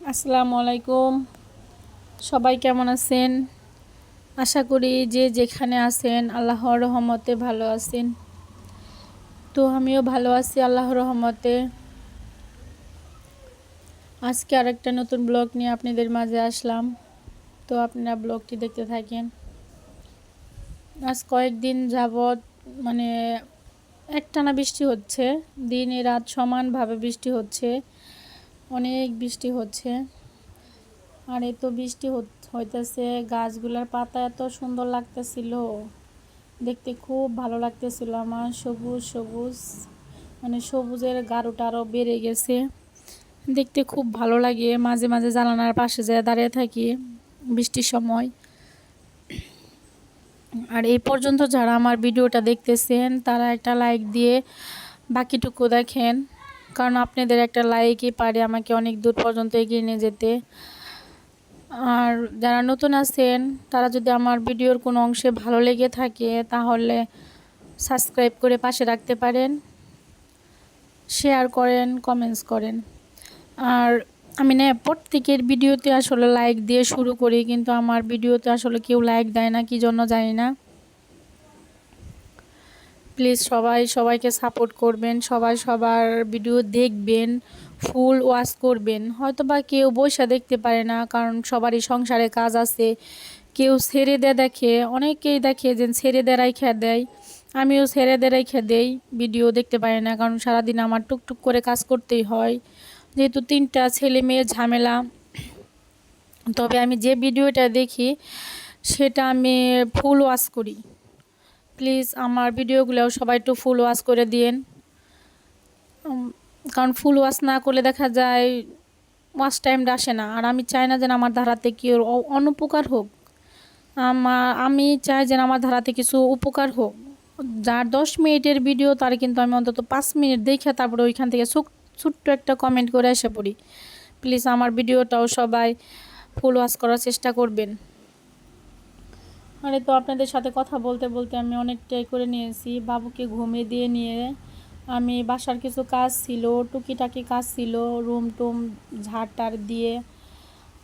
আসসালামু আলাইকুম। সবাই কেমন আছেন? আশা করি যে যেখানে আছেন আল্লাহর রহমতে ভালো আছেন। তো আমিও ভালো আছি আল্লাহর রহমতে। আজকে আরেকটা নতুন ব্লগ নিয়ে আপনাদের মাঝে আসলাম। তো আপনারা ব্লগটি দেখতে থাকেন। আজ কয়েকদিন যাবৎ মানে একটানা বৃষ্টি হচ্ছে। দিনে রাত সমানভাবে বৃষ্টি হচ্ছে। অনেক বৃষ্টি হচ্ছে। আর এত বৃষ্টি হইতেছে, গাছগুলার পাতা এত সুন্দর লাগতেছিল। দেখতে খুব ভালো লাগতেছিল আমার, সবুজ সবুজ। মানে সবুজের গাঢ়টা আরও বেড়ে গেছে। দেখতে খুব ভালো লাগে, মাঝে মাঝে জানালার পাশে যায় দাঁড়িয়ে থাকি বৃষ্টির সময়। আর এই পর্যন্ত যারা আমার ভিডিওটা দেখতেছেন, তারা একটা লাইক দিয়ে বাকিটুকু দেখেন। কারণ আপনাদের একটা লাইকই পারে, আমাকে অনেক দূর পর্যন্ত এগিয়ে নিয়ে যেতে। আর যারা নতুন আছেন, তারা যদি আমার ভিডিওর কোনো অংশে ভালো লেগে থাকে, তাহলে সাবস্ক্রাইব করে পাশে রাখতে পারেন, শেয়ার করেন, কমেন্টস করেন। আর আমি না, প্রত্যেকের ভিডিওতে আসলে লাইক দিয়ে শুরু করি, কিন্তু আমার ভিডিওতে আসলে কেউ লাইক দেয় না, কি জন্য জানি না। প্লিজ সবাই, সবাইকে সাপোর্ট করবেন, সবাই সবার ভিডিও দেখবেন ফুল ওয়াশ করবেন। হয়তো বা কেউ বৈশা দেখতে পারে না, কারণ সবারই সংসারে কাজ আছে। কেউ ছেড়ে দেয় দেখে, অনেকেই দেখে যে ছেড়ে দেয় রাইখা দেয়। আমিও ছেড়ে দেয় রাইখা দেই ভিডিও দেখতে পারি না, কারণ সারাদিন আমার টুকটুক করে কাজ করতেই হয়। যেহেতু তিনটা ছেলে মেয়ের ঝামেলা, তবে আমি যে ভিডিওটা দেখি, সেটা আমি ফুল ওয়াশ করি। প্লিজ আমার ভিডিওগুলোও সবাই একটু ফুল ওয়াশ করে দিন কারণ ফুল ওয়াশ না করলে দেখা যায় ওয়াশ টাইমটা আসে না। আর আমি চাই না যেন আমার ধারাতে কি অনুপকার হোক। আমার আমি চাই যেন আমার ধারাতে কিছু উপকার হোক। যার দশ মিনিটের ভিডিও তার কিন্তু আমি অন্তত পাঁচ মিনিট দেখে তারপরে ওইখান থেকে ছোট্ট একটা কমেন্ট করে এসে পড়ি। প্লিজ আমার ভিডিওটাও সবাই ফুল ওয়াশ করার চেষ্টা করবেন। মানে তো আপনাদের সাথে কথা বলতে বলতে আমি অনেকটাই করে নিয়েছি। বাবুকে ঘুমিয়ে দিয়ে নিয়ে আমি বাসার কিছু কাজ ছিল, টুকিটাকি কাজ ছিল, রুম টুম ঝাড়টার দিয়ে।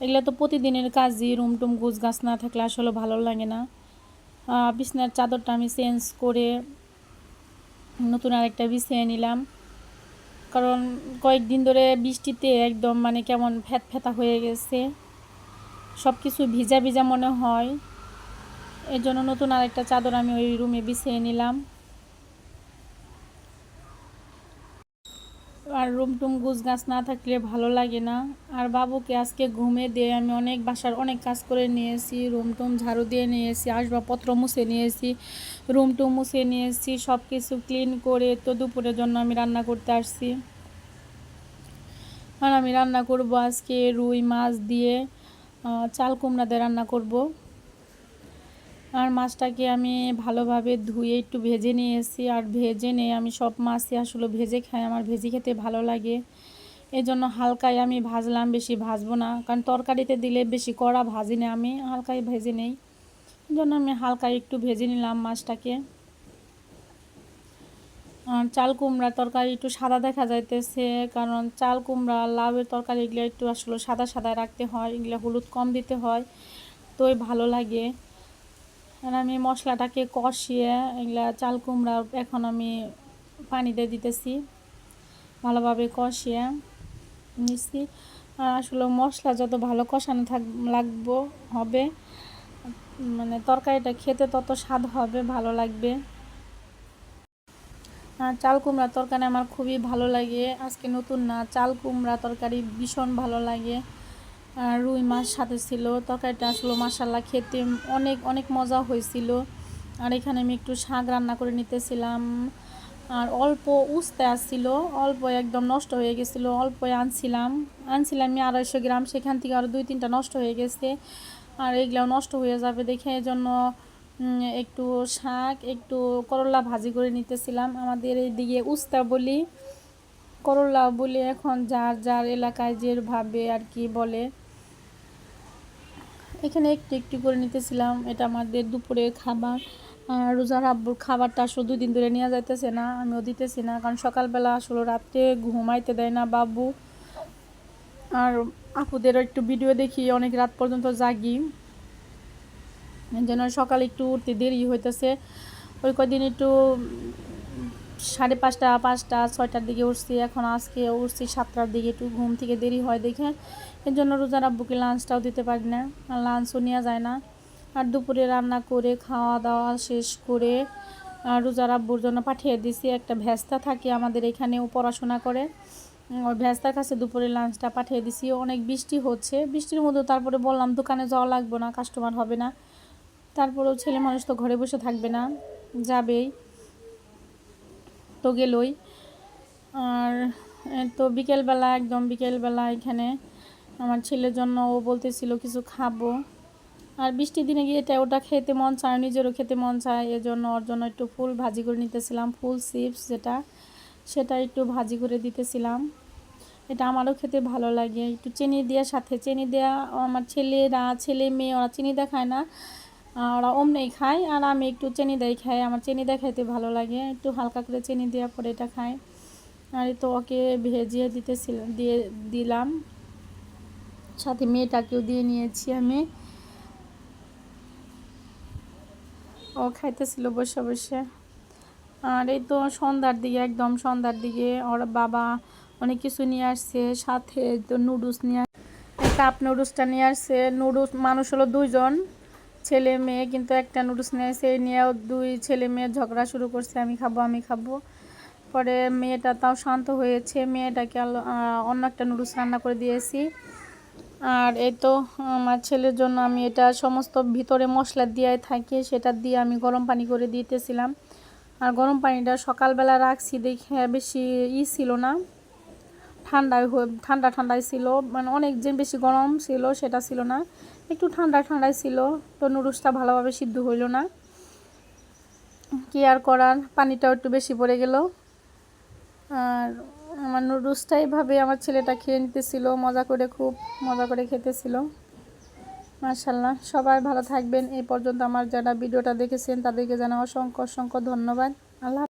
এগুলো তো প্রতিদিনের কাজই, রুম টুম গুছ গাছ না থাকলে আসলে ভালো লাগে না। বিছনার চাদরটা আমি চেঞ্জ করে নতুন আরেকটা বিছিয়ে নিলাম। কারণ কয়েকদিন ধরে বৃষ্টিতে একদম মানে কেমন ফ্যাত ফ্যাতা হয়ে গেছে। সব কিছু ভিজা ভিজা মনে হয়। এর জন্য নতুন আরেকটা চাদর আমি ওই রুমে বিছিয়ে নিলাম। আর রুম টুম গুছ গাছ না থাকলে ভালো লাগে না। আর বাবুকে আজকে ঘুমে দিয়ে আমি অনেক বাসার অনেক কাজ করে নিয়েছি রুম টুম ঝাড়ু দিয়ে নিয়েছি, আসবাবপত্র মুছে নিয়েছি রুম টুম মুছে নিয়েছি সব কিছু ক্লিন করে তো দুপুরের জন্য আমি রান্না করতে আসছি। আর আমি রান্না করব আজকে রুই মাছ দিয়ে চাল কুমড়া দিয়ে রান্না করব। আর মাছটাকে আমি ভালোভাবে ধুয়ে একটু ভেজে নিয়েছি আর ভেজে নিয়ে আমি সব মাছই আসলে ভেজে খাই, আমার ভেজে খেতে ভালো লাগে। এই জন্য হালকায় আমি ভাজলাম, বেশি ভাজবো না, কারণ তরকারিতে দিলে বেশি কড়া ভাজি না আমি, হালকায় ভেজে নেই। এই জন্য আমি হালকায় একটু ভেজে নিলাম মাছটাকে। আর চাল কুমড়া তরকারি একটু সাদা দেখা যাইতেছে, কারণ চাল কুমড়া, লাউয়ের তরকারি এগুলো একটু আসলে সাদা সাদা রাখতে হয়, এগুলো হলুদ কম দিতে হয় তোই ভালো লাগে। আর আমি মশলাটাকে কষিয়ে এগুলা চাল কুমড়া এখন আমি পানি দিয়ে দিতেছি। ভালোভাবে কষিয়ে নিচ্ছি। আর আসলে মশলা যত ভালো কষানো থাক, লাগবো, হবে। মানে তরকারিটা খেতে তত স্বাদ হবে, ভালো লাগবে। আর চাল কুমড়া তরকারি আমার খুবই ভালো লাগে। আজকে নতুন না, চাল কুমড়া তরকারি ভীষণ ভালো লাগে। রুই মাছ সাথে ছিল, তরকারিটা আসলো মাসাল্লা খেতে অনেক অনেক মজা হয়েছিল। আর এখানে আমি একটু শাক রান্না করে নিতেছিলাম। আর অল্প উস্তে আসছিল, অল্প একদম নষ্ট হয়ে গেছিল, অল্প আনছিলাম। আনছিলাম আমি আড়াইশো গ্রাম, সেখান থেকে আরও দুই, তিনটা নষ্ট হয়ে গেছে। আর এগুলাও নষ্ট হয়ে যাবে দেখে জন্য একটু শাক, একটু করলা ভাজি করে নিতেছিলাম। আমাদের এইদিকে উস্তা বলি, করলা বলি এখন যার যার এলাকায় যেভাবে আর কি বলে। এখানে একটু একটু করে নিতেছিলাম। এটা আমাদের দুপুরের খাবার। রোজার আব্বুর খাবারটা আসলে দুই দিন ধরে নেওয়া যাইতেছে না, আমিও দিতেছি না। কারণ সকালবেলা আসলে রাত্রে ঘুমাইতে দেয় না বাবু। আর আপুদেরও একটু ভিডিও দেখি, অনেক রাত পর্যন্ত জাগি। যেন সকালে একটু উঠতে দেরি হইতেছে। ওই কদিন একটু সাড়ে পাঁচটা পাঁচটা, ছয়টার দিকে উঠছি। এখন আজকে উঠছি সাতটার দিকে, একটু ঘুম থেকে দেরি হয় দেখে। এর জন্য রোজার আব্বুকে লাঞ্চটাও দিতে পারি না। আর লাঞ্চও নেওয়া যায় না। আর দুপুরে রান্না করে খাওয়া দাওয়া শেষ করে রোজার আব্বুর জন্য পাঠিয়ে দিছি। একটা ভ্যাস্তা থাকে আমাদের এখানেও পড়াশোনা করে। ওই ভ্যাস্তার কাছে দুপুরে লাঞ্চটা পাঠিয়ে দিছি। অনেক বৃষ্টি হচ্ছে। বৃষ্টির মধ্যে তারপরে বললাম, দোকানে যাওয়া লাগবে না কাস্টমার হবে না। তারপরেও ছেলে মানুষ তো ঘরে বসে থাকবে না। যাবেই। তো গেলই। আর তো বিকেলবেলা, একদম বিকেলবেলা এখানে আমার ছেলের জন্য ও বলতেছিল কিছু খাব। আর বৃষ্টির দিনে গিয়ে এটা ওটা খেতে মন চায়, নিজেরও খেতে মন চায়, এজন্য ওর জন্য একটু ফুল ভাজি করে নিতেছিলাম, ফুল চিপস যেটা, সেটা একটু ভাজি করে দিতেছিলাম। এটা আমারও খেতে ভালো লাগে, একটু চিনি দেওয়ার সাথে, চিনি দেওয়া আমার ছেলেরা, ছেলে মেয়ে, ওরা চিনি দেখায় না ওরা অমনেই খায় আর আমি একটু চিনি দেয় খাই। আমার চিনি দেওয়া খাইতে ভালো লাগে, একটু হালকা করে চিনি দেওয়ার পরে এটা খাই। আর তো ওকে ভেজিয়ে দিতেছিলাম দিয়ে দিলাম। সাথে মেয়েটাকেও দিয়ে নিয়েছি আমি। ও খাইতেছিল বসে বসে। আর এই তো সন্ধ্যার দিকে, একদম সন্ধ্যার দিকে ওর বাবা অনেক কিছু নিয়ে আসছে। সাথে তো নুডলস নিয়ে কাপ নুডলসটা নিয়ে আসছে। নুডলস মানুষ হলো দুইজন। ছেলে মেয়ে কিন্তু একটা নুডলস নিয়ে এই নিয়েও দুই ছেলে মেয়ে ঝগড়া শুরু করছে, আমি খাব আমি খাব। পরে মেয়েটা তাও শান্ত হয়েছে, মেয়েটাকে অন্য একটা নুডলস রান্না করে দিয়েছি। আর এই তো আমার ছেলের জন্য আমি এটা সমস্ত ভিতরে মশলা দিয়ে থাকি, সেটা দিয়ে আমি গরম পানি করে দিতেছিলাম। আর গরম পানিটা সকালবেলা রাখছি দেখে বেশি ই ছিল না ঠান্ডায় হয়ে- ঠান্ডা ঠান্ডায় ছিল মানে অনেক যে বেশি গরম ছিল সেটা ছিল না। একটু ঠান্ডা ঠান্ডায় ছিল, তো নুডলসটা ভালোভাবে সিদ্ধ হইল না। কি আর করার, পানিটাও একটু বেশি পড়ে গেল। আর আমার নুডলসটা এইভাবে আমার ছেলেটা খেয়ে নিতেছিল, মজা করে খুব মজা করে খেতেছিল। মার্শাল্লাহ সবাই ভালো থাকবেন। এই পর্যন্ত আমার যারা ভিডিওটা দেখেছেন তাদেরকে জানা অসংখ্য অসংখ্য ধন্যবাদ। আল্লাহ